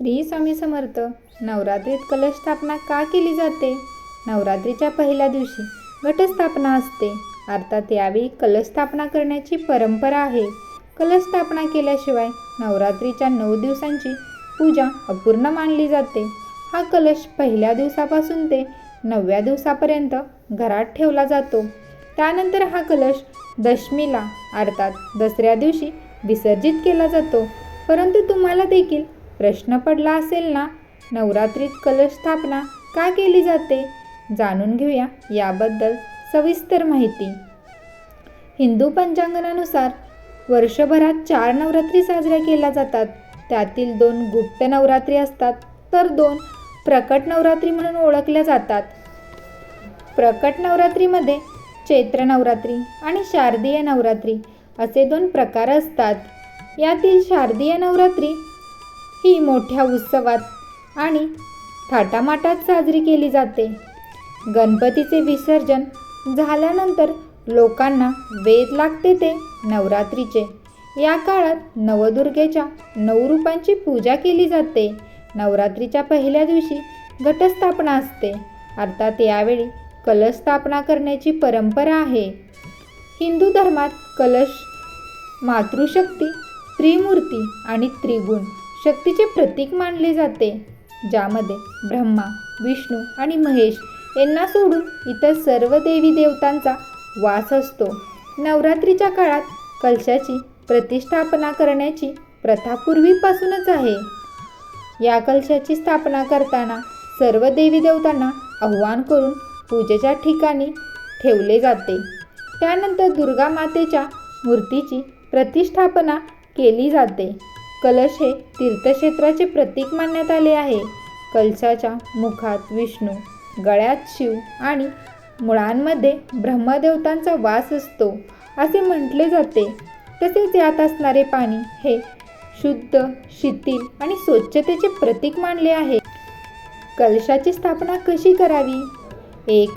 श्री स्वामी समर्थ नवरात्रीत कलश स्थापना का केली जाते? नवरात्रीच्या पहिल्या दिवशी घटस्थापना असते. अर्थात यावेळी कलश स्थापना करण्याची परंपरा आहे. कलश स्थापना केल्याशिवाय नवरात्रीच्या नऊ दिवसांची पूजा अपूर्ण मानली जाते. हा कलश पहिल्या दिवसापासून ते नवव्या दिवसापर्यंत घरात ठेवला जातो. त्यानंतर हा कलश दशमीला अर्थात दसऱ्या दिवशी विसर्जित केला जातो. परंतु तुम्हाला देखील प्रश्न पडला असेल ना? नवरात्रीत कलश स्थापना का केली जाते? जाणून घेऊया याबद्दल सविस्तर माहिती. हिंदू पंचांगणानुसार वर्षभरात चार नवरात्री साजऱ्या केल्या जातात. त्यातील दोन गुप्त नवरात्री असतात तर दोन प्रकट नवरात्री म्हणून ओळखल्या जातात. प्रकट नवरात्रीमध्ये चैत्र नवरात्री आणि शारदीय नवरात्री असे दोन प्रकार असतात. यातील शारदीय नवरात्री ही मोठ्या उत्सवात आणि थाटामाटात साजरी केली जाते. गणपतीचे विसर्जन झाल्यानंतर लोकांना वेद लागते ते नवरात्रीचे. या काळात नवदुर्गेच्या नऊ रूपांची पूजा केली जाते. नवरात्रीच्या पहिल्या दिवशी घटस्थापना असते. अर्थात यावेळी कलश स्थापना करण्याची परंपरा आहे. हिंदू धर्मात कलश मातृशक्ती त्रिमूर्ती आणि त्रिगुण शक्तीचे प्रतीक मानले जाते ज्यामध्ये ब्रह्मा विष्णू आणि महेश यांना सोडून इतर सर्व देवी देवतांचा वास असतो. नवरात्रीच्या काळात कलशाची प्रतिष्ठापना करण्याची प्रथा पूर्वीपासूनच आहे. या कलशाची स्थापना करताना सर्व देवी देवतांना आव्हान करून पूजेच्या ठिकाणी ठेवले जाते. त्यानंतर दुर्गा मातेच्या मूर्तीची प्रतिष्ठापना केली जाते. कलश हे तीर्थक्षेत्राचे प्रतीक मानण्यात आले आहे. कलशाच्या मुखात विष्णू गळ्यात शिव आणि मुळांमध्ये ब्रह्मदेवतांचा वास असतो असे म्हटले जाते. तसेच यात असणारे पाणी हे शुद्ध शिथिल आणि स्वच्छतेचे प्रतीक मानले आहे. कलशाची स्थापना कशी करावी? एक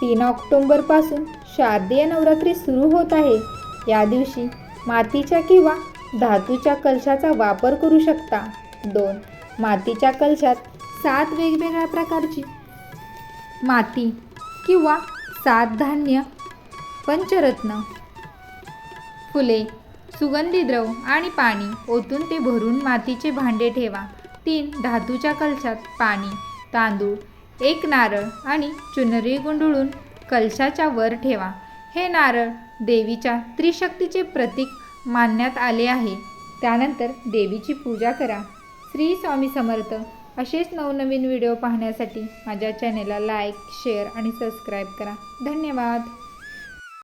तीन ऑक्टोंबरपासून शारदीय नवरात्री सुरू होत आहे. या दिवशी मातीच्या किंवा धातूच्या कलशाचा वापर करू शकता. दोन मातीच्या कलशात सात वेगवेगळ्या प्रकारची माती किंवा सात धान्य पंचरत्न. फुले सुगंधी द्रव आणि पाणी. ओतून ते भरून मातीचे भांडे ठेवा. तीन धातूच्या कलशात पाणी तांदूळ एक नारळ आणि चुनरी गुंडळून कलशाच्या वर ठेवा. हे नारळ देवीच्या त्रिशक्तीचे प्रतीक मानण्यात आले आहे. त्यानंतर देवीची पूजा करा. श्री स्वामी समर्थ असेच नवनवीन व्हिडिओ पाहण्यासाठी माझ्या चॅनेलला लाईक शेअर आणि सबस्क्राईब करा. धन्यवाद.